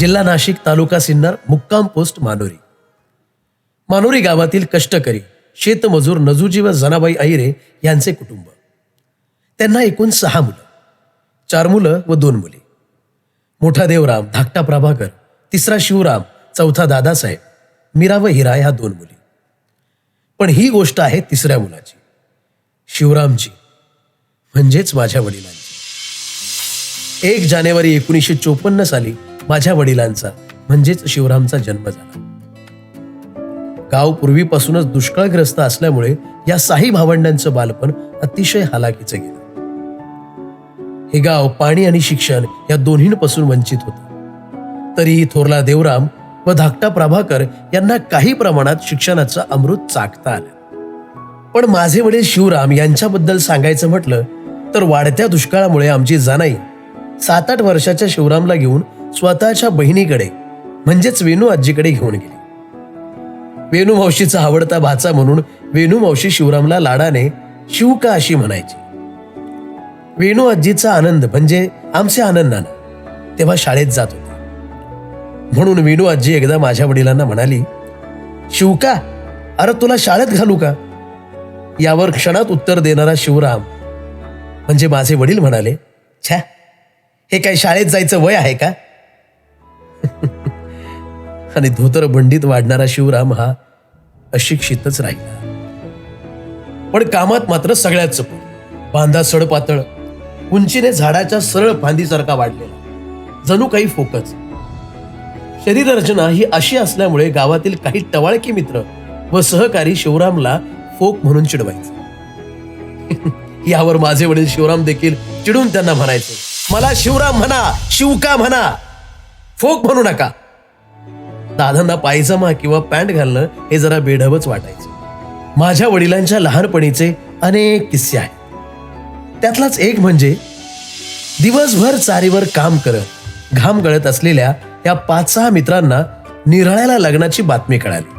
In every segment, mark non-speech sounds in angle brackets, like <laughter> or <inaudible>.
जिल्हा नाशिक तालुका सिन्नर मुक्काम पोस्ट मानोरी. मानोरी गावातील कष्टकरी शेतमजूर नजूजी व जनाबाई अहिरे यांचे कुटुंब. त्यांना एकूण सहा मुलं चार मुलं व दोन मुली. मोठा देवराम धाकटा प्रभाकर तिसरा शिवराम चौथा दादासाहेब मीरा व हिरा ह्या दोन मुली. पण ही गोष्ट आहे तिसऱ्या मुलाची. शिवरामची म्हणजेच माझ्या वडिलांची. एक जानेवारी एकोणीसशे चोपन्न साली माझ्या वडिलांचा म्हणजेच शिवरामचा जन्म झाला. गाव पूर्वीपासूनच दुष्काळग्रस्त असल्यामुळे या साही भावंडांचं बालपण अतिशय हालाकीचं गेलं. हे गाव पाणी आणि शिक्षण या दोन्हींपासून वंचित होतं. तरीही थोरला देवराम व धाकटा प्रभाकर यांना काही प्रमाणात शिक्षणाचं अमृत चाकता आलं. पण माझे वडील शिवराम यांच्याबद्दल सांगायचं म्हटलं तर वाढत्या दुष्काळामुळे आमची जाणाई सात आठ वर्षाच्या शिवरामला घेऊन स्वतःच्या बहिणीकडे म्हणजेच वेणू आजीकडे घेऊन गेली. वेणू मावशीचा आवडता भाचा म्हणून वेणू मावशी शिवरामला लाडाने शिवका अशी म्हणायची. वेणू आजीचा आनंद म्हणजे आमचे आनंद नाना तेव्हा शाळेत जात होते. म्हणून वेणू आजी एकदा माझ्या वडिलांना म्हणाली शिवका अरे तुला शाळेत घालू का? यावर क्षणात उत्तर देणारा शिवराम म्हणजे माझे वडील म्हणाले छ्या हे काय शाळेत जायचं वय आहे का? आणि धोतर बंडीत वाढणारा शिवराम हा अशिक्षितच राहिला. पण कामात मात्र सगळ्यात चपून. बांधा सडपातळ उंचीने झाडाच्या सरळ फांदीसारखा वाढलेला. जणू काही फोकच. शरीर रचना ही अशी असल्यामुळे गावातील काही टवाळकी मित्र व सहकारी शिवरामला फोक म्हणून चिडवायचे. <laughs> यावर माझे वडील शिवराम देखील चिडून त्यांना म्हणायचे मला शिवराम म्हणा शिवका म्हणा. फोक म्हणू नका. दादांना पायजमा किंवा पॅन्ट घालणं हे जरा बेढबच वाटायचं. माझ्या वडिलांच्या लहानपणीचे अनेक किस्से आहेत. त्यातलाच एक म्हणजे दिवसभर चारीवर काम करत घाम गळत असलेल्या या पाच सहा मित्रांना निराळ्याला लग्नाची बातमी कळाली.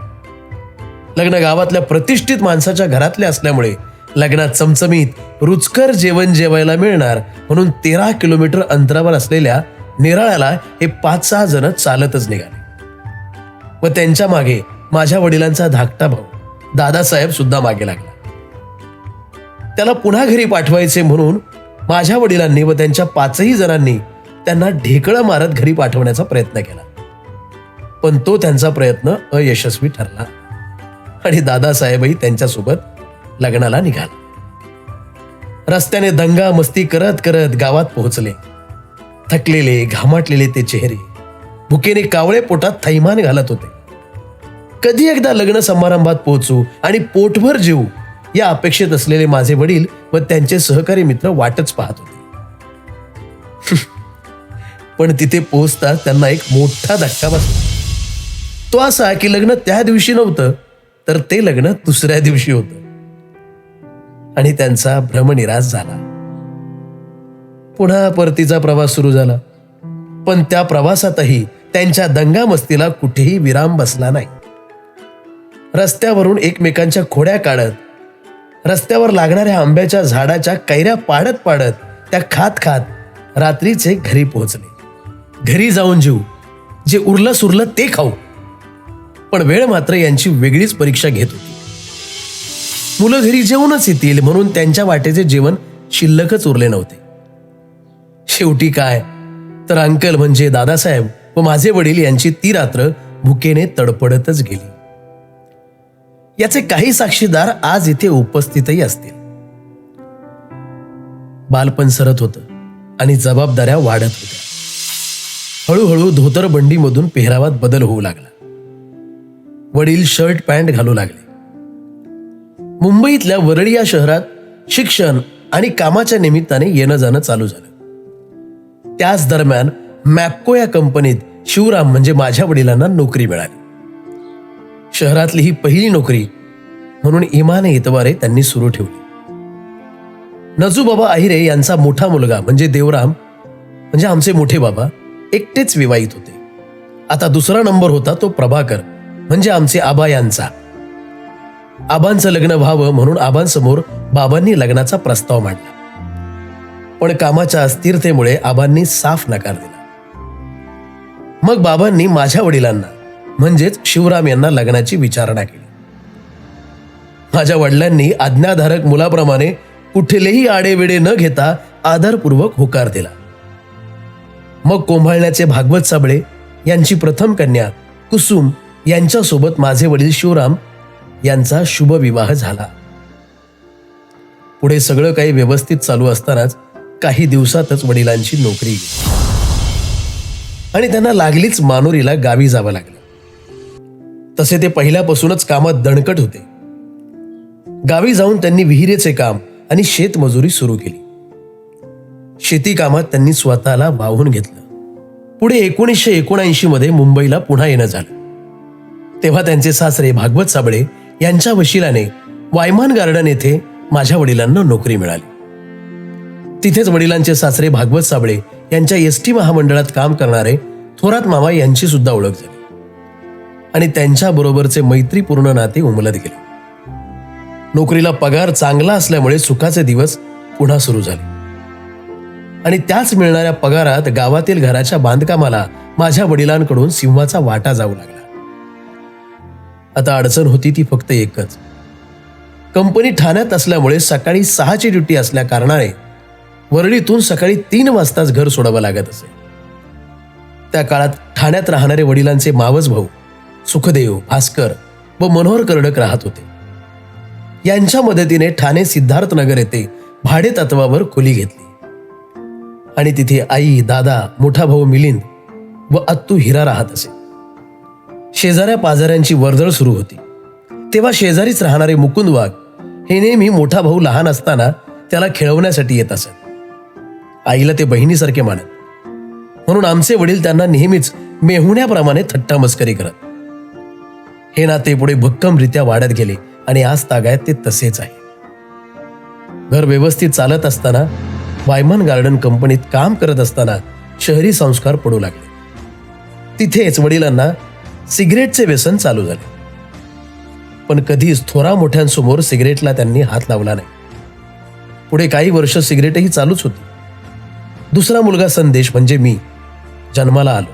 लग्न गावातल्या प्रतिष्ठित माणसाच्या घरातले असल्यामुळे लग्नात चमचमीत रुचकर जेवण जेवायला मिळणार म्हणून तेरा किलोमीटर अंतरावर असलेल्या निराळ्याला हे पाच सहा जण चालतच निघाले. व त्यांच्या मागे माझ्या वडिलांचा धाकटा भाऊ. दादासाहेब सुद्धा मागे लागला. त्याला पुन्हा घरी पाठवायचे म्हणून माझ्या वडिलांनी व त्यांच्या पाचही जणांनी त्यांना ढेकळं मारत घरी पाठवण्याचा प्रयत्न केला. पण तो त्यांचा प्रयत्न अयशस्वी ठरला. आणि दादासाहेबही त्यांच्यासोबत लग्नाला निघाला. रस्त्याने दंगा मस्ती करत करत गावात पोहोचले. थकलेले घामाटलेले ते चेहरे भुकेने कावळे पोटात थैमान घालत होते. कधी एकदा लग्न समारंभात पोहोचू आणि पोटभर जेवू या अपेक्षेत असलेले माझे वडील व त्यांचे सहकारी मित्र वाटच पाहत होते. <laughs> पण तिथे पोहोचता त्यांना एक मोठा धक्का बसला. तो असा की लग्न त्या दिवशी नव्हतं तर ते लग्न दुसऱ्या दिवशी होतं. आणि त्यांचा भ्रमनिराश झाला. पुन्हा परतीचा प्रवास सुरू झाला. पण त्या प्रवासातही त्यांच्या दंगामस्तीला कुठेही विराम बसला नाही. रस्त्यावरून एकमेकांच्या खोड्या काढत रस्त्यावर लागणाऱ्या आंब्याच्या झाडाच्या कैऱ्या पाडत पाडत त्या खात खात रात्रीचे घरी पोहोचले. घरी जाऊन जेऊ जे उरलं सुरलं ते खाऊ. पण वेळ मात्र यांची वेगळीच परीक्षा घेत होती. मुलं घरी जेवूनच येतील म्हणून त्यांच्या वाटेचे जेवण शिल्लकच उरले नव्हते. शेवटी काय? तर अंकल म्हणजे दादासाहेब व माझे वडील यांची ती रात्र भुकेने तडपडतच गेली. याचे काही साक्षीदार आज इथे उपस्थितही असतील. बालपण सरत होतं आणि जबाबदाऱ्या वाढत होत्या. हळूहळू धोतर बंडीमधून पेहरावात बदल होऊ लागला. वडील शर्ट पॅन्ट घालू लागले. मुंबईतल्या वरळी या शहरात शिक्षण आणि कामाच्या निमित्ताने येणं जाणं चालू झालं. त्याच दरम्यान मॅपको या कंपनीत शिवराम म्हणजे माझ्या वडिलांना नोकरी मिळाली. शहरातली ही पहिली नोकरी म्हणून इमाने इतवारे त्यांनी सुरू ठेवली. नजूबाबा अहिरे यांचा मोठा मुलगा म्हणजे देवराम म्हणजे आमचे मोठे बाबा एकटेच विवाहित होते. आता दुसरा नंबर होता तो प्रभाकर म्हणजे आमचे आबा यांचा. आबांचं लग्न व्हावं म्हणून आबांसमोर बाबांनी लग्नाचा प्रस्ताव मांडला. पण कामाच्या अस्थिरतेमुळे आबांनी साफ नकार दिला. मग बाबांनी माझ्या वडिलांना म्हणजेच शिवराम यांना लग्नाची विचारणा केली. माझ्या वडिलांनी आज्ञाधारक मुलाप्रमाणे कुठलेही आडेवेडे न घेता आदरपूर्वक होकार दिला. मग कोंभाळण्याचे भागवत साबळे यांची प्रथम कन्या कुसुम यांच्यासोबत माझे वडील शिवराम यांचा शुभ विवाह झाला. पुढे सगळं काही व्यवस्थित चालू असतानाच काही दिवसातच वडिलांची नोकरी गेली. आणि त्यांना लागलीच मानुरीला गावी जावं लागलं. तसे ते पहिल्यापासूनच कामात दणकट होते. गावी जाऊन त्यांनी विहिरेचे काम आणि शेतमजुरी सुरू केली. शेती कामात त्यांनी स्वतःला वाहून घेतलं. पुढे एकोणीसशे एकोणऐंशी मध्ये मुंबईला पुन्हा येणं झालं. तेव्हा त्यांचे सासरे भागवत साबळे यांच्या वशिलाने वायमान गार्डन येथे माझ्या वडिलांना नोकरी मिळाली. तिथेच वडिलांचे सासरे भागवत साबळे यांच्या एस टी महामंडळात काम करणारे थोरात मामा यांची सुद्धा ओळख झाली. आणि त्यांच्या बरोबरचे मैत्रीपूर्ण नाते उमलत गेले. नोकरीला पगार चांगला असल्यामुळे सुखाचे दिवस पुन्हा सुरू झाले. आणि त्याच मिळणाऱ्या पगारात गावातील घराच्या बांधकामाला माझ्या वडिलांकडून सिंहाचा वाटा जाऊ लागला. आता अडचण होती ती फक्त एकच. कंपनी ठाण्यात असल्यामुळे सकाळी सहाची ड्युटी असल्या कारणाने वरळीतून सकाळी तीन वाजताच घर सोडावं लागत असे. त्या काळात ठाण्यात राहणारे वडिलांचे मावस भाऊ सुखदेव भास्कर व मनोहर कर्डक राहत होते. यांच्या मदतीने ठाणे सिद्धार्थनगर येथे भाडे तत्वावर खोली घेतली. आणि तिथे आई दादा मोठा भाऊ मिलिंद व अत्तू हिरा राहत असे. शेजाऱ्या पाजाऱ्यांची वर्दळ सुरू होती. तेव्हा शेजारीच राहणारे मुकुंद वाघ हे नेहमी मोठा भाऊ लहान असताना त्याला खेळवण्यासाठी येत असत. आईला ते बहिणीसारखे मानत. म्हणून आमचे वडील त्यांना नेहमीच मेहुण्याप्रमाणे थट्टा मस्करी करत. हे नाते पुढे भक्कमरित्या वाढत गेले आणि आज तागायत ते तसेच आहे. घर व्यवस्थित चालत असताना वायमन गार्डन कंपनीत काम करत असताना शहरी संस्कार पडू लागले. तिथेच वडिलांना सिगरेटचे व्यसन चालू झाले. पण कधीच थोरा मोठ्यांसमोर सिगरेटला त्यांनी हात लावला नाही. पुढे काही वर्ष सिगरेटही चालूच होती. दुसरा मुलगा संदेश म्हणजे मी. जन्माला आलो.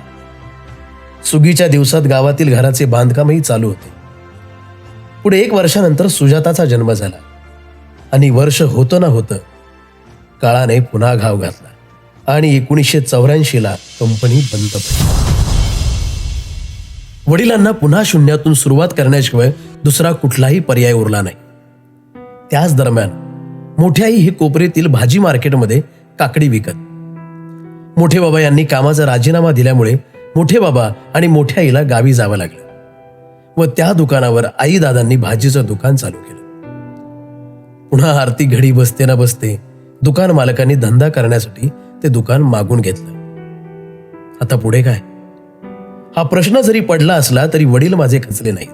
सुगीच्या दिवसात गावातील घराचे बांधकामही चालू होते. पुढे एक वर्षानंतर सुजाताचा जन्म झाला. आणि वर्ष होतं ना होतं काळाने पुन्हा घाव घातला. आणि एकोणीसशे चौऱ्याऐंशीला कंपनी बंद पडली. वडिलांना पुन्हा शून्यातून सुरुवात करण्याशिवाय दुसरा कुठलाही पर्याय उरला नाही. त्याच दरम्यान मोठ्याही हे कोपरेतील भाजी मार्केटमध्ये काकडी विकत. मोठे बाबा यांनी कामाचा राजीनामा दिल्यामुळे मोठे बाबा आणि मोठ्या आईला गावी जावं लागलं व त्या दुकानावर आई दादांनी भाजीचं दुकान चालू केलं. पुन्हा आरती घडी बसते ना बसते दुकान मालकांनी धंदा करण्यासाठी ते दुकान मागून घेतलं. आता पुढे काय? हा प्रश्न जरी पडला असला तरी वडील माझे खचले नाहीत.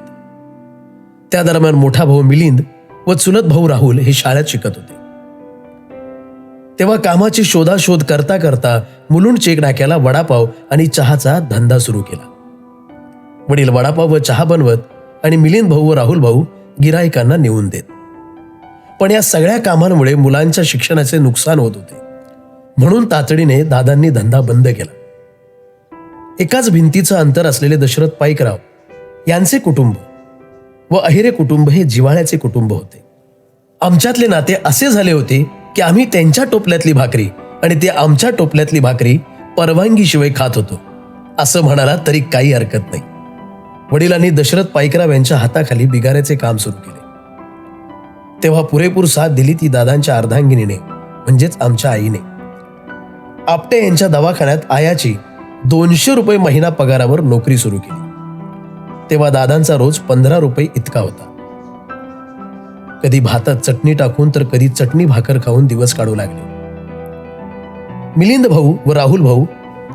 त्या दरम्यान मोठा भाऊ मिलिंद व चुलत भाऊ राहुल हे शाळेत शिकत होते. तेव्हा कामाची शोधाशोध करता करता मुलुंड चेक नाक्याला वडापाव आणि चहाचा धंदा सुरू केला. वडील वडापाव व चहा बनवत आणि मिलिंद भाऊ व राहुल भाऊ गिरायकांना नेऊन देत. पण या सगळ्या कामांमुळे मुलांच्या शिक्षणाचे नुकसान होत होते. म्हणून तातडीने दादांनी धंदा बंद केला. एकाच भिंतीचं अंतर असलेले दशरथ पाईकराव यांचे कुटुंब व अहिरे कुटुंब हे जिव्हाळ्याचे कुटुंब होते. आमच्यातले नाते असे झाले होते की आम्ही त्यांच्या टोपल्यातली भाकरी आणि ते आमच्या टोपल्यातली भाकरी परवानगीशिवाय खात होतो. असं म्हणाला तरी काही हरकत नाही. वडिलांनी दशरथ पायकराव यांच्या हाताखाली बिगाऱ्याचे काम सुरू केले. तेव्हा पुरेपूर साथ दिली ती दादांच्या अर्धांगिनीने म्हणजेच आमच्या आईने. आपटे यांच्या दवाखान्यात आयाची दोनशे रुपये महिना पगारावर नोकरी सुरू केली. तेव्हा दादांचा रोज पंधरा रुपये इतका होता. कधी भातात चटणी टाकून तर कधी चटणी भाकर खाऊन दिवस काढू लागले. मिलिंद भाऊ व राहुल भाऊ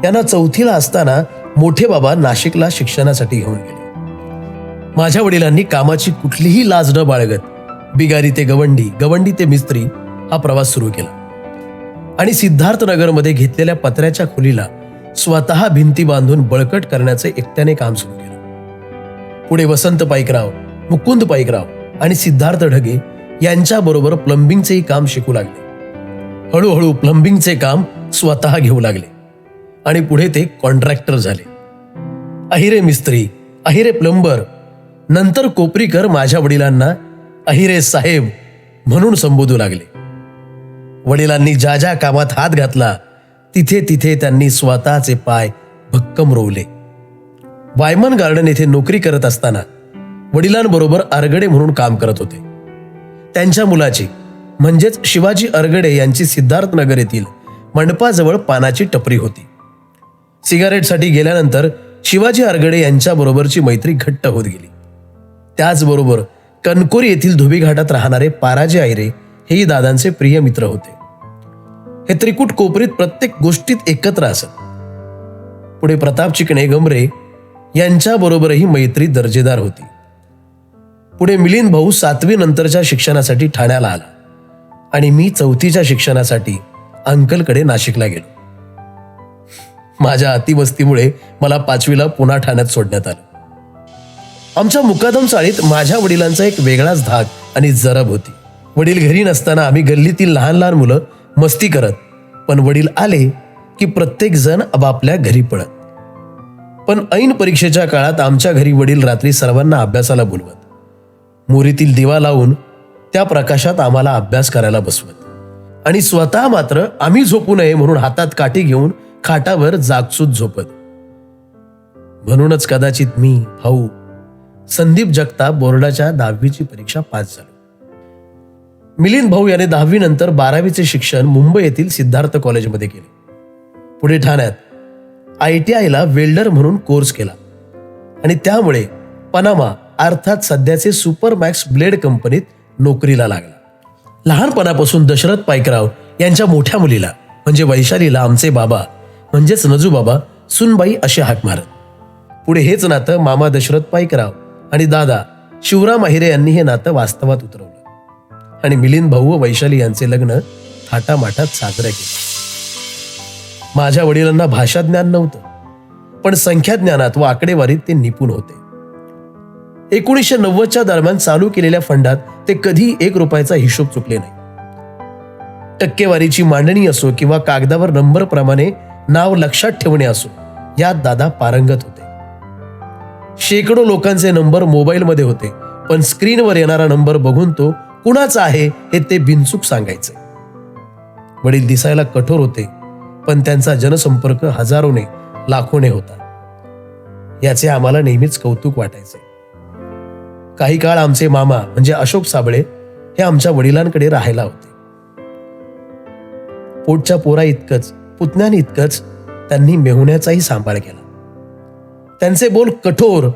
यांना चौथीला असताना मोठे बाबा नाशिकला शिक्षणासाठी घेऊन गेले. माझ्या वडिलांनी कामाची कुठलीही लाज न बाळगत बिगारी ते गवंडी गवंडी ते मिस्त्री हा प्रवास सुरू केला. आणि सिद्धार्थनगरमध्ये घेतलेल्या पत्र्याच्या खोलीला स्वतः भिंती बांधून बळकट करण्याचे एकट्याने काम सुरू केलं. पुढे वसंत पाईकराव मुकुंद पाईकराव आणि सिद्धार्थ ढगे यांच्याबरोबर प्लंबिंगचेही काम शिकू लागले. हळूहळू प्लंबिंगचे काम स्वतः घेऊ लागले. आणि पुढे ते कॉन्ट्रॅक्टर झाले. अहिरे मिस्त्री अहिरे प्लंबर नंतर कोपरीकर माझ्या वडिलांना अहिरे साहेब म्हणून संबोधू लागले. वडिलांनी ज्या ज्या कामात हात घातला तिथे तिथे त्यांनी स्वतःचे पाय भक्कम रोवले. वायमन गार्डन येथे नोकरी करत असताना वडिलांबरोबर अरगडे म्हणून काम करत होते. त्यांच्या मुलाची म्हणजेच शिवाजी अरगडे यांची सिद्धार्थनगर येथील मंडपाजवळ पानाची टपरी होती. सिगारेटसाठी गेल्यानंतर शिवाजी अरगडे यांच्याबरोबरची मैत्री घट्ट होत गेली. त्याचबरोबर कणकोरी येथील धुबी घाटात राहणारे पाराजे आयरे हेही दादांचे प्रिय मित्र होते. हे त्रिकूट कोपरीत प्रत्येक गोष्टीत एकत्र असत. पुढे प्रताप चिकणे गमरे यांच्याबरोबरही मैत्री दर्जेदार होती. पुढे मिलिंद भाऊ सातवी नंतरच्या शिक्षणासाठी ठाण्याला आला. आणि मी चौथीच्या शिक्षणासाठी अंकलकडे नाशिकला गेलो. माझ्या अतिवस्तीमुळे मला पाचवीला पुन्हा ठाण्यात सोडण्यात आलं. आमच्या मुकादम चाळीत माझ्या वडिलांचा एक वेगळाच धाक आणि जरब होती. वडील घरी नसताना आम्ही गल्लीतील लहान लहान मुलं मस्ती करत पण वडील आले की प्रत्येक जण आपापल्या घरी पडत पण ऐन परीक्षेच्या काळात आमच्या घरी वडील रात्री सर्वांना अभ्यासाला बोलवत. मोरीतील दिवा लावून त्या प्रकाशात आम्हाला अभ्यास करायला बसवत. आणि स्वतः मात्र आम्ही झोपू नये म्हणून हातात काठी घेऊन खाटावर जागसूत झोपत. म्हणूनच कदाचित मी भाऊ संदीप जगताप बोर्डाच्या दहावीची परीक्षा पास झालो. मिलिंद भाऊ याने दहावी नंतर बारावीचे शिक्षण मुंबई येथील सिद्धार्थ कॉलेजमध्ये केले. पुढे ठाण्यात आय टी आयला वेल्डर म्हणून कोर्स केला. आणि त्यामुळे पनामा अर्थात सध्याचे सुपर मॅक्स ब्लेड कंपनीत नोकरीला लागला. लहानपणापासून दशरथ पायकराव यांच्या मोठ्या मुलीला म्हणजे वैशालीला आमचे बाबा म्हणजेच नजू बाबा सुनबाई असे हाक मारत. पुढे हेच नातं मामा दशरथ पायकराव आणि दादा शिवराम अहिरे यांनी हे नातं वास्तवात उतरवलं. आणि मिलिंद भाऊ व वैशाली यांचे लग्न थाटामाटात साजरे केले. माझ्या वडिलांना भाषा ज्ञान नव्हतं पण संख्याज्ञानात व आकडेवारीत ते निपुण होते. एकोणीसशे नव्वदच्या दरम्यान चालू केलेल्या फंडात ते कधी एक रुपयाचा हिशोब चुकले नाही. टक्केवारीची मांडणी असो किंवा कागदावर नंबर प्रमाणे नाव लक्षात ठेवणे असो यात दादा पारंगत होते. शेकडो लोकांचे नंबर मोबाईलमध्ये होते पण स्क्रीनवर येणारा नंबर बघून तो कुणाचा आहे हे ते बिनचूक सांगायचे. वडील दिसायला कठोर होते पण त्यांचा जनसंपर्क हजारोने लाखोने होता. याचे आम्हाला नेहमीच कौतुक वाटायचे. काही काळ आमचे मामा म्हणजे अशोक साबळे हे आमच्या वडिलांकडे राहायला होते. पोटच्या पोरा इतकंच पुतण्याने इतकंच त्यांनी मेहुण्याचाही सांभाळ केला. त्यांचे बोल कठोर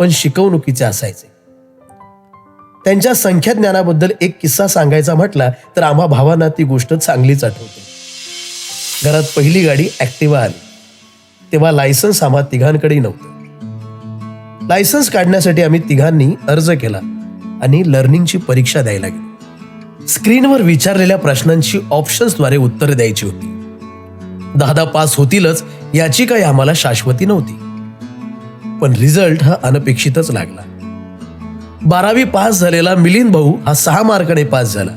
पण शिकवणुकीचे असायचे. त्यांच्या संख्याज्ञानाबद्दल एक किस्सा सांगायचा म्हटला तर आम्हा भावांना ती गोष्ट चांगलीच आठवते. घरात पहिली गाडी ॲक्टिवा आली. तेव्हा लायसन्स आम्हा तिघांकडे नव्हतं. लायसन्स काढण्यासाठी आम्ही तिघांनी अर्ज केला आणि लर्निंगची परीक्षा द्यायला गेलो. स्क्रीनवर विचारलेल्या प्रश्नांची ऑप्शन्सद्वारे उत्तर द्यायची होती. दहा पास होतीलच याची काही आम्हाला शाश्वती नव्हती. पण रिझल्ट हा अनपेक्षितच लागला. बारावी पास झालेला मिलिंद भाऊ हा सहा मार्काने पास झाला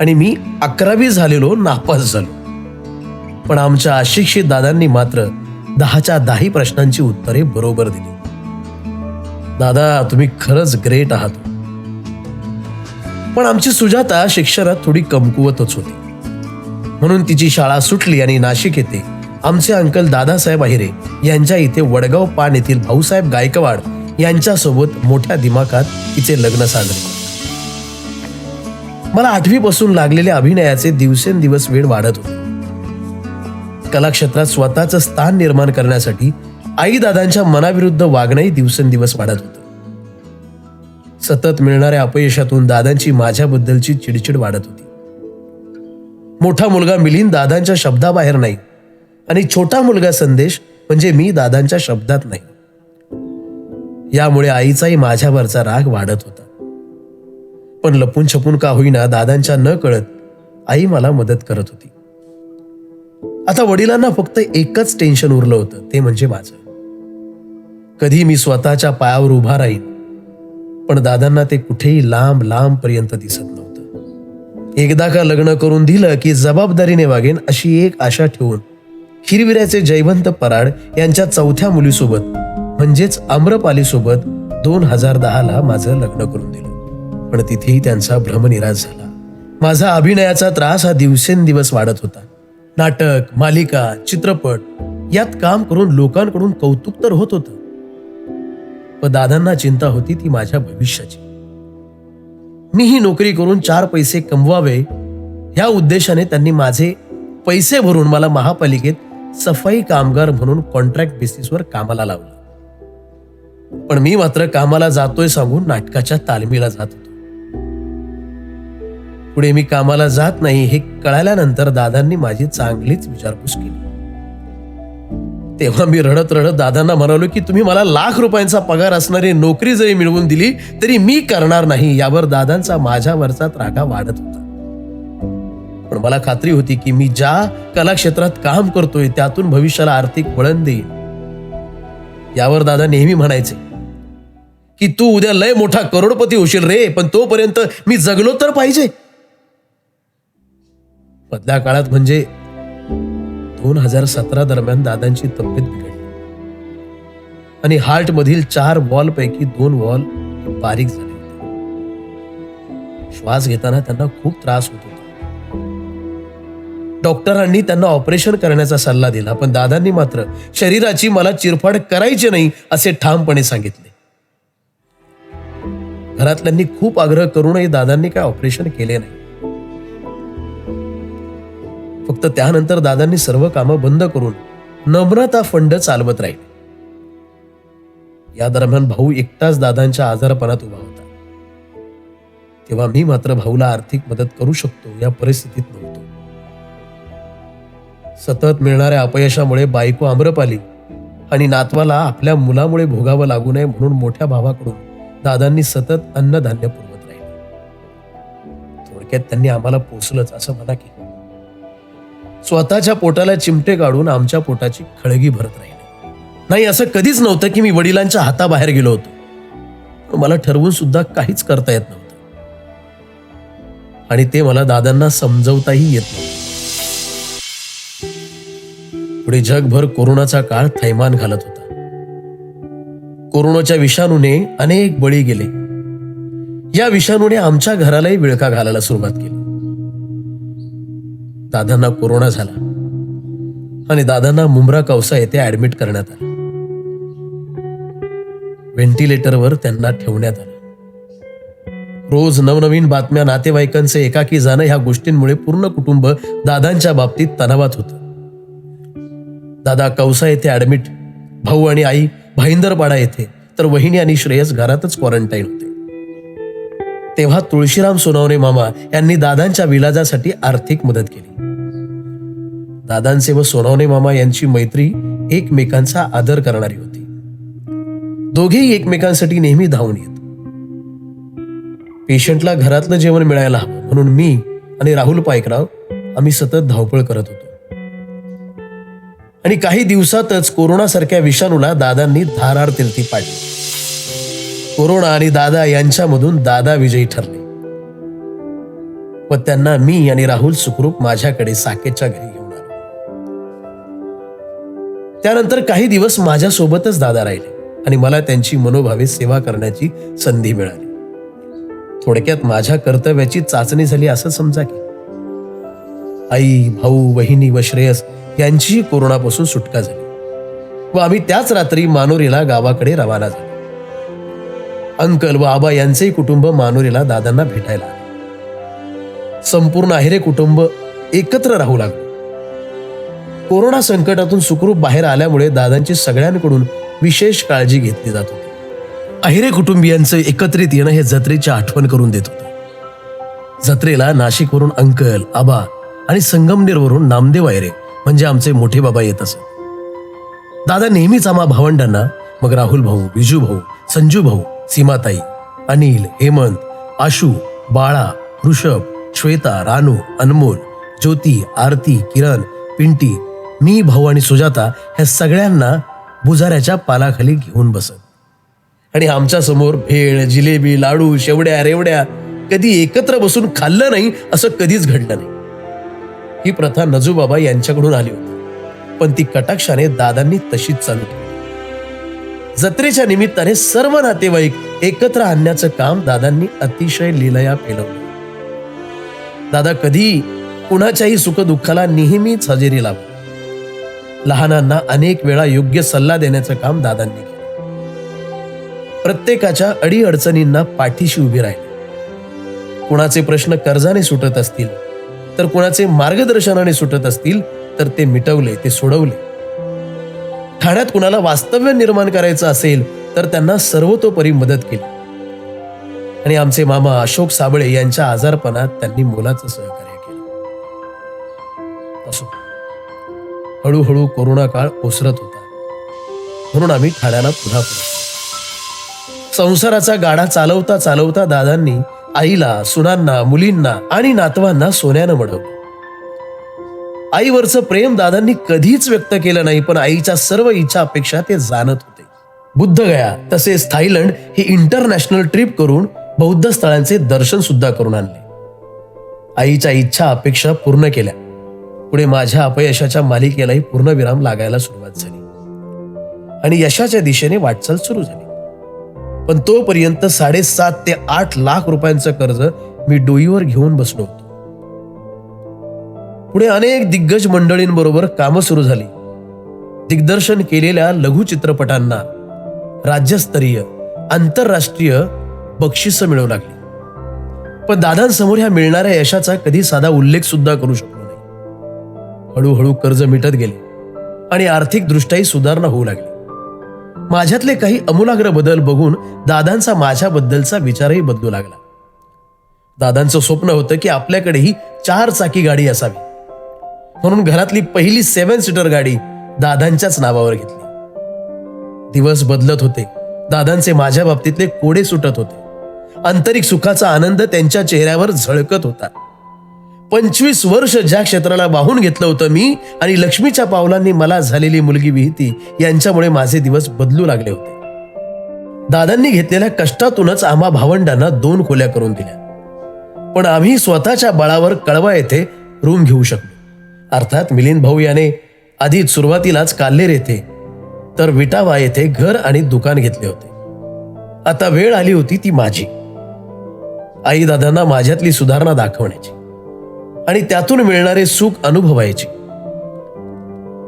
आणि मी अकरावी झालेलो नापास झालो. पण आमच्या अशिक्षित दादांनी मात्र दहाच्या दहा प्रश्नांची उत्तरे बरोबर दिली. दादा तुम्ही खरंच ग्रेट आहात. पण आमची सुजाता शिक्षणात थोडी कमकुवतच होती. म्हणून तिची शाळा सुटली आणि नाशिक येथे आमचे अंकल दादासाहेब अहिरे यांच्या इथे वडगाव पान येथील भाऊसाहेब गायकवाड यांच्यासोबत मोठ्या दिमाखात तिचे लग्न साजरे. मला आठवीपासून लागलेल्या अभिनयाचे दिवसेंदिवस वेळ वाढत होते. कलाक्षेत्रात स्वतःचं स्थान निर्माण करण्यासाठी आई दादांच्या मनाविरुद्ध वागणंही दिवसेंदिवस वाढत होतं. सतत मिळणाऱ्या अपयशातून दादांची माझ्याबद्दलची चिडचिड वाढत होती. मोठा मुलगा मिलिंद दादांच्या शब्दाबाहेर नाही आणि छोटा मुलगा संदेश म्हणजे मी दादांच्या शब्दात नाही. यामुळे आईचाही माझ्यावरचा राग वाढत होता. पण लपून छपून का होईना दादांच्या न कळत आई मला मदत करत होती. आता वडिलांना फक्त एकच टेन्शन उरलं होतं ते म्हणजे माझं. कधी मी स्वतःच्या पायावर उभा राहीन पण दादांना ते कुठेही लांब लांब पर्यंत दिसत नव्हतं. एकदा का लग्न करून दिलं की जबाबदारीने वागेन अशी एक आशा ठेवून हिरविऱ्याचे जयवंत पराड यांच्या चौथ्या मुलीसोबत म्हणजेच आम्रपालीसोबत दोन हजार दहाला माझं लग्न करून दिलं. पण तिथेही त्यांचा भ्रमनिराश झाला. माझा अभिनयाचा त्रास हा दिवसेंदिवस वाढत होता. नाटक मालिका चित्रपट यात काम करून लोकांकडून कौतुक तर होत होतं. व दादांना चिंता होती ती माझ्या भविष्याची. मी ही नोकरी करून चार पैसे कमवावे ह्या उद्देशाने त्यांनी माझे पैसे भरून मला महापालिकेत सफाई कामगार म्हणून कॉन्ट्रॅक्ट बेसिसवर कामाला लावलं. पण मी मात्र कामाला जातोय सांगून नाटकाच्या तालमीला जात होतो. पुढे मी कामाला जात नाही हे कळाल्यानंतर दादांनी माझी चांगलीच विचारपूस केली. तेव्हा मी रडत रडत दादांना म्हणालो की तुम्ही मला लाख रुपयांचा पगार असणारी नोकरी जरी मिळवून दिली तरी मी करणार नाही. यावर दादांचा माझ्यावरचा त्रागा वाढत होता. पण मला खात्री होती की मी ज्या कलाक्षेत्रात काम करतोय त्यातून भविष्याला आर्थिक वळण देईन. यावर दादा नेहमी म्हणायचे की तू उद्या लय मोठा करोडपती होशील रे पण तोपर्यंत मी जगलो तर पाहिजे. मधल्या काळात म्हणजे दोन हजार सतरा दरम्यान दादांची तब्येत बिघडली. आणि हार्ट मधील चार वॉल पैकी दोन वॉल बारीक झाले होते. श्वास घेताना त्यांना खूप त्रास होत होता. डॉक्टरांनी त्यांना ऑपरेशन करण्याचा सल्ला दिला पण दादांनी मात्र शरीराची मला चिरफाड करायची नाही असे ठामपणे सांगितले. घरातल्यांनी खूप आग्रह करूनही दादांनी काय ऑपरेशन केले नाही. फक्त त्यानंतर दादांनी सर्व कामं बंद करून नम्रता फंड चालवत राहिले. या दरम्यान भाऊ एकटाच दादांच्या आजारपणात उभा होता. तेव्हा मी मात्र भाऊला आर्थिक मदत करू शकतो या परिस्थितीत नव्हतो. सतत मिळणाऱ्या अपयशामुळे बायको आम्रपाली आणि नातवाला आपल्या मुलामुळे भोगावं लागू नये म्हणून मोठ्या भावाकडून दादांनी सतत अन्नधान्य पुरवत राहिले. थोडक्यात त्यांनी आम्हाला पोचलंच असं म्हणा की स्वतःच्या पोटाला चिमटे काढून आमच्या पोटाची खळगी भरत राहिले. नाही असं कधीच नव्हतं की मी वडिलांच्या हाताबाहेर गेलो होतो. मला ठरवून सुद्धा काहीच करता येत नव्हतं. आणि ते मला दादांना समजवताही येत नव्हतं. पुढे जगभर कोरोनाचा काळ थैमान घालत होता. कोरोनाच्या विषाणूने अनेक बळी गेले. या विषाणूने आमच्या घरालाही विळखा घालायला सुरुवात केली. दादांना कोरोना झाला. आणि दादांना मुंब्रा कौसा येथे ऍडमिट करण्यात आलं. व्हेंटिलेटरवर त्यांना ठेवण्यात आलं. रोज नवनवीन बातम्या नातेवाईकांचे एकाकी जाणं ह्या गोष्टींमुळे पूर्ण कुटुंब दादांच्या बाबतीत तणावात होत. दादा कौसा येथे ऍडमिट भाऊ आणि आई भाईंदरपाडा येथे तर वहिनी आणि श्रेयस घरातच क्वारंटाईन होते. तेव्हा तुळशीराम सोनवणे मामा यांनी दादांच्या विलाजासाठी आर्थिक मदत केली. दादांचे व सोनवणे मामा यांची मैत्री एकमेकांचा आदर करणारी होती. दोघेही एकमेकांसाठी नेहमी धावून येत. पेशंटला घरातलं जेवण मिळायला हवं म्हणून मी आणि राहुल पायकराव आम्ही सतत धावपळ करत होतो. आणि काही दिवसातच कोरोनासारख्या विषाणूला दादांनी धारार तिरती पाडली. कोरोना आणि दादा यांच्यामधून दादा विजयी ठरले. व त्यांना मी आणि राहुल सुखरूप माझ्याकडे साकेतच्या घरी घेऊन आलो. त्यानंतर काही दिवस माझ्यासोबतच दादा राहिले आणि मला त्यांची मनोभावे सेवा करण्याची संधी मिळाली. थोडक्यात माझ्या कर्तव्याची चाचणी झाली असं समजा की. आई भाऊ वहिनी व श्रेयस यांचीही कोरोनापासून सुटका झाली. व आम्ही त्याच रात्री मानोरीला गावाकडे रवाना झालो. अंकल व आबा यांचेही कुटुंब मानोरीला दादांना भेटायला संपूर्ण अहिरे कुटुंब एकत्र राहू लागले. कोरोना संकटातून सुखरूप बाहेर आल्यामुळे दादांची सगळ्यांकडून विशेष काळजी घेतली जात होती. अहिरे कुटुंबियांचं एकत्रित येणं हे जत्रेची आठवण करून देत होतं. जत्रेला नाशिकवरून अंकल आबा आणि संगमनेरवरून नामदेव अहिरे म्हणजे आमचे मोठे बाबा येत असत दादा नेहमीच आम्हा भावंडांना मग राहुल भाऊ विजू भाऊ संजू भाऊ सीमाताई अनिल हेमंत आशू बाळा ऋषभ श्वेता रानू अनमोल ज्योती आरती किरण पिंटी मी भाऊ आणि सुजाता ह्या सगळ्यांना बुजाऱ्याच्या पालाखाली घेऊन बसत. आणि आमच्यासमोर भेळ जिलेबी लाडू शेवड्या रेवड्या कधी एकत्र बसून खाल्लं नाही असं कधीच घडलं नाही. ही प्रथा नजूबाबा यांच्याकडून आली होती. पण ती कटाक्षाने दादांनी तशीच चालू केली. जत्रेच्या निमित्ताने सर्व नातेवाईक एकत्र आणण्याचं काम दादांनी अतिशय लिलया फेलवलं. दादा कधी कुणाच्याही सुखदुःखाला नेहमीच हजेरी लावली लहानांना अनेक वेळा योग्य सल्ला देण्याचं काम दादांनी केलं. प्रत्येकाच्या अडीअडचणींना पाठीशी उभी राहिली. कुणाचे प्रश्न कर्जाने सुटत असतील तर कुणाचे मार्गदर्शनाने सुटत असतील तर ते मिटवले ते सोडवले. ठाण्यात कुणाला वास्तव्य निर्माण करायचं असेल तर त्यांना सर्वतोपरी मदत केली. आणि आमचे मामा अशोक साबळे यांच्या आजारपणात त्यांनी मोलाचं सहकार्य केलं. असो. हळूहळू कोरोना काळ ओसरत होता. म्हणून आम्ही ठाण्याला पुन्हा संसाराचा गाडा चालवता चालवता दादांनी आईला सुनांना मुलींना आणि नातवांना सोन्यानं मडवलं आईवरचं प्रेम दादांनी कधीच व्यक्त केलं नाही पण आईच्या सर्व इच्छा अपेक्षा ते जाणत होते. बुद्ध गया तसेच थायलंड ही इंटरनॅशनल ट्रिप करून बौद्ध स्थळांचे दर्शन सुद्धा करून आणले. आईच्या इच्छा अपेक्षा पूर्ण केल्या. पुढे माझ्या अपयशाच्या मालिकेलाही पूर्णविराम लागायला सुरुवात झाली. आणि यशाच्या दिशेने वाटचाल सुरू झाली. पण तोपर्यंत साडेसात ते आठ लाख रुपयांचं कर्ज मी डोईवर घेऊन बसलो. होतो पुढे अनेक दिग्गज मंडळींबरोबर कामं सुरू झाली. दिग्दर्शन केलेल्या लघु चित्रपटांना राज्यस्तरीय आंतरराष्ट्रीय बक्षिसं मिळवू लागली. पण दादांसमोर ह्या मिळणाऱ्या यशाचा कधी साधा उल्लेख सुद्धा करू शकलो नाही. हळूहळू कर्ज मिटत गेले आणि आर्थिकदृष्ट्याही सुधारणा होऊ लागली. माझ्यातले काही अमूलाग्र बदल बघून दादांचा माझ्याबद्दलचा विचारही बदलू लागला. दादांचं स्वप्न होतं की आपल्याकडेही चार चाकी गाडी असावी. म्हणून घरातली पहिली सेव्हन सीटर गाडी दादांच्याच नावावर घेतली. दिवस बदलत होते. दादांचे माझ्या बाबतीतले कोडे सुटत होते. आंतरिक सुखाचा आनंद त्यांच्या चेहऱ्यावर झळकत होता. पंचवीस वर्ष ज्या क्षेत्राला वाहून घेतलं होतं मी आणि लक्ष्मीच्या पावलांनी मला झालेली मुलगी विहिती यांच्यामुळे माझे दिवस बदलू लागले होते. दादांनी घेतलेल्या कष्टातूनच आम्हा भावंडांना दोन खोल्या करून दिल्या. पण आम्ही स्वतःच्या बळावर कळवा येथे रूम घेऊ शकलो. अर्थात मिलिंद भाऊ याने आधी सुरुवातीलाच काल्हेर येथे तर विटावा येथे घर आणि दुकान घेतले होते. आता वेळ आली होती ती माझी. आई दादांना माझ्यातली सुधारणा दाखवण्याची आणि त्यातून मिळणारे सुख अनुभवायचे.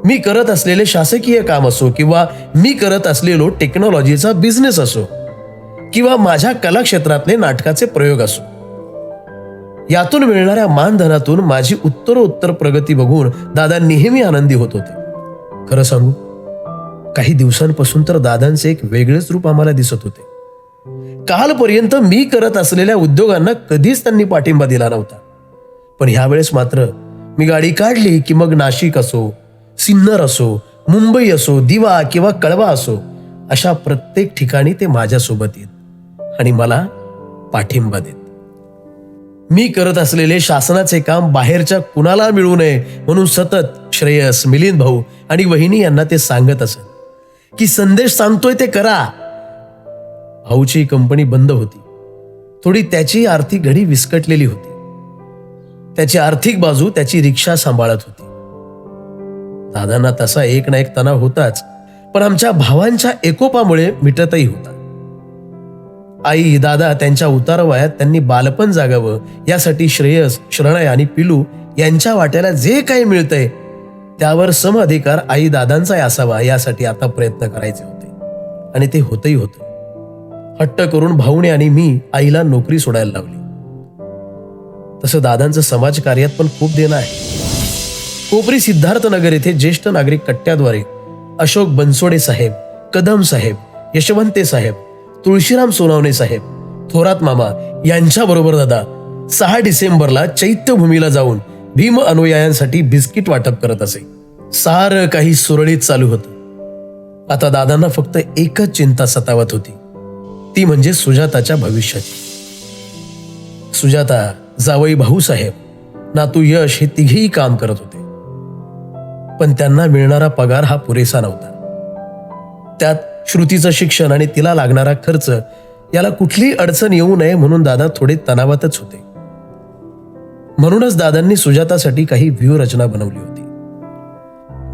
मी करत असलेले शासकीय काम असो किंवा मी करत असलेलो टेक्नॉलॉजीचा बिझनेस असो किंवा माझ्या कला क्षेत्रातले नाटकाचे प्रयोग असो यातून मिळणाऱ्या मानधनातून माझी उत्तरोत्तर प्रगती बघून दादा नेहमी आनंदी होत होते. खरं सांगू काही दिवसांपासून तर दादांचे एक वेगळेच रूप आम्हाला दिसत होते. कालपर्यंत मी करत असलेल्या उद्योगांना कधीच त्यांनी पाठिंबा दिला नव्हता. पण ह्यावेळेस मात्र मी गाडी काढली की मग नाशिक असो सिन्नर असो मुंबई असो दिवा किंवा कळवा असो अशा प्रत्येक ठिकाणी ते माझ्यासोबत येत आणि मला पाठिंबा देत. मी करत असलेले शासनाचे काम बाहेरच्या कुणाला मिळू नये म्हणून सतत श्रेयस मिलिंद भाऊ आणि वहिनी यांना ते सांगत असत. की संदेश सांगतोय ते करा. भाऊची कंपनी बंद होती. थोडी त्याची आर्थिक घडी विस्कटलेली होती. त्याची आर्थिक बाजू त्याची रिक्षा सांभाळत होती. दादांना तसा एक ना एक तणाव होताच पण आमच्या भावांच्या एकोपामुळे मिटतही होता. आई दादा त्यांच्या उतारवयात त्यांनी बालपण जागावं. यासाठी श्रेयस शरणय आणि पिलू यांच्या वाट्याला जे काही मिळतंय त्यावर सम अधिकार आई दादांचाही असावा यासाठी आता प्रयत्न करायचे होते. आणि ते होतही होतं. हट्ट करून भाऊने आणि मी आईला नोकरी सोडायला लावली. तसं दादांचं समाज कार्यात पण खूप देणं आहे. कोपरी सिद्धार्थनगर येथे ज्येष्ठ नागरिक कट्ट्याद्वारे अशोक बनसोडे साहेब कदम साहेब यशवंते साहेब तुळशीराम सोनावणे साहेब थोरात मामा यांच्या बरोबर दादा सहा डिसेंबरला चैत्यभूमीला जाऊन भीम अनुयायांसाठी बिस्किट वाटप करत असे. सारं काही सुरळीत चालू होतं. आता दादांना फक्त एकच चिंता सतावत होती. ती म्हणजे सुजाताच्या भविष्याची सुजाता जावई भाऊसाहेब नातू यश हे तिघेही काम करत होते. पण त्यांना मिळणारा पगार हा पुरेसा नव्हता. त्यात श्रुतीचं शिक्षण आणि तिला लागणारा खर्च याला कुठलीही अडचण येऊ नये म्हणून दादा थोडे तणावातच होते. म्हणूनच दादांनी सुजातासाठी काही व्यूहरचना बनवली होती.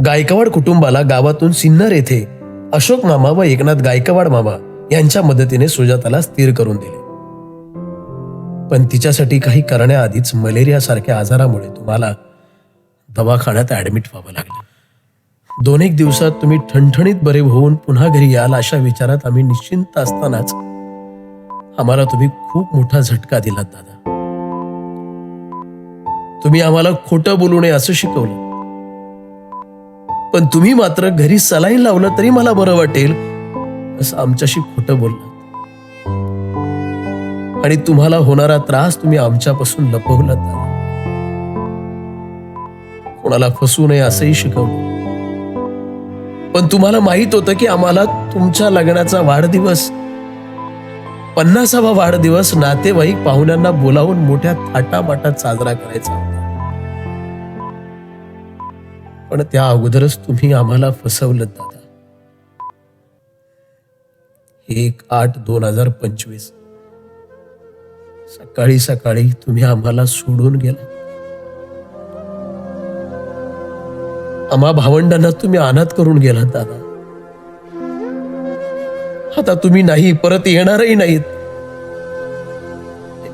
गायकवाड कुटुंबाला गावातून सिन्नर येथे अशोक मामा व एकनाथ गायकवाड मामा यांच्या मदतीने सुजाताला स्थिर करून दिले. पण तिच्यासाठी काही करण्याआधीच मलेरिया सारख्या आजारामुळे तुम्हाला दवाखान्यात ऍडमिट व्हावं लागलं. दोन एक दिवसात तुम्ही ठणठणीत बरे होऊन पुन्हा घरी याल अशा विचारात आम्ही निश्चिंत असतानाच आम्हाला तुम्ही खूप मोठा झटका दिलात दादा. तुम्ही आम्हाला खोटं बोलू नये असं शिकवलं. पण तुम्ही मात्र घरी सलाईन लावलं तरी मला बरं वाटेल असं आमच्याशी खोटं बोललात. आणि तुम्हाला होणारा त्रास तुम्ही आमच्यापासून लपवलात कोणाला फसू नये असंही शिकवलं. पण तुम्हाला माहीत होतं की आम्हाला तुमच्या लग्नाचा वाढदिवस पन्नासावा वाढदिवस नातेवाईक पाहुण्यांना बोलावून मोठ्या थाटामाटात साजरा करायचा होता. पण त्या अगोदरच तुम्ही आम्हाला फसवलं दादा. एक आठ दोन हजार पंचवीस. सकाळी सकाळी तुम्ही आम्हाला सोडून गेला आम्हा भावंडांना तुम्ही अनाथ करून गेलात दादा. आता तुम्ही नाही परत येणारही नाहीत.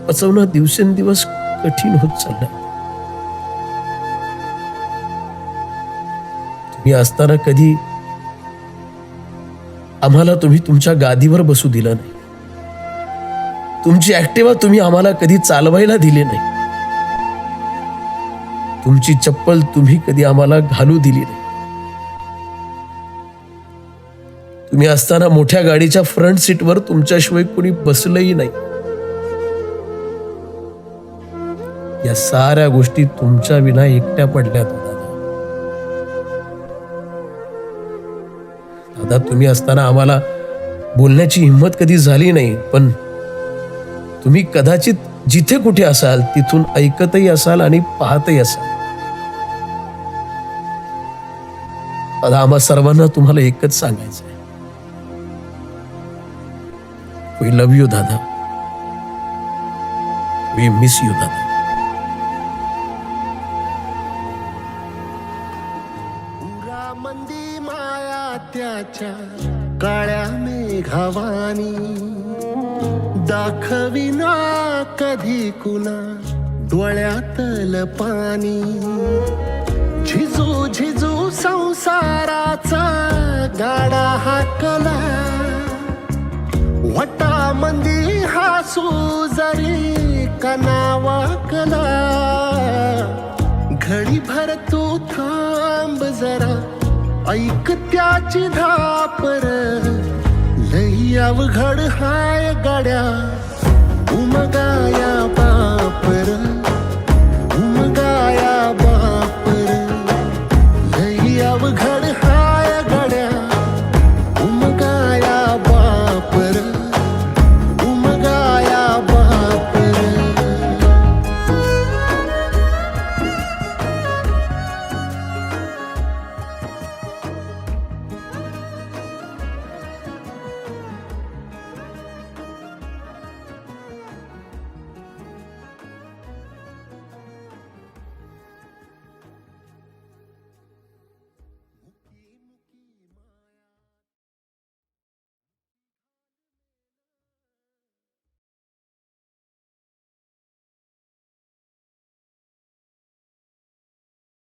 पचवणं दिवसेंदिवस कठीण होत चाललंय. तुम्ही असताना कधी आम्हाला तुम्ही तुमच्या गादीवर बसू दिलं नाही. तुमची ऍक्टिवा तुम्ही आम्हाला कधी चालवायला दिली नाही. तुमची चप्पल तुम्ही कधी आम्हाला घालू दिली नाही. तुम्ही असताना मोठ्या गाडीच्या फ्रंट सीटवर तुमच्याशिवाय कोणी बसलंही नाही. या साऱ्या गोष्टी तुमच्या विना एकट्या पडल्यात दादा. दादा तुम्ही असताना आम्हाला बोलण्याची हिंमत कधी झाली नाही पण तुम्ही कदाचित जिथे कुठे असाल तिथून ऐकतही असाल आणि पाहतही असाल. आता आम्हा सर्वांना तुम्हाला एकच सांगायचं आहे वी लव्ह यू दादा. वी मिस यू दादा. मंदी माया त्याच्या काळ्या मेघावानी. दाखविना कधी कुणा डोळ्यातल पाणी झिजू झिजू संसाराचा गाडा हाकला. वटा मंदी हासू जरी कनावाकला घडी भर तू थांब जरा ऐक त्याची धापर. लई अवघड हाय गाड्या. उमगाया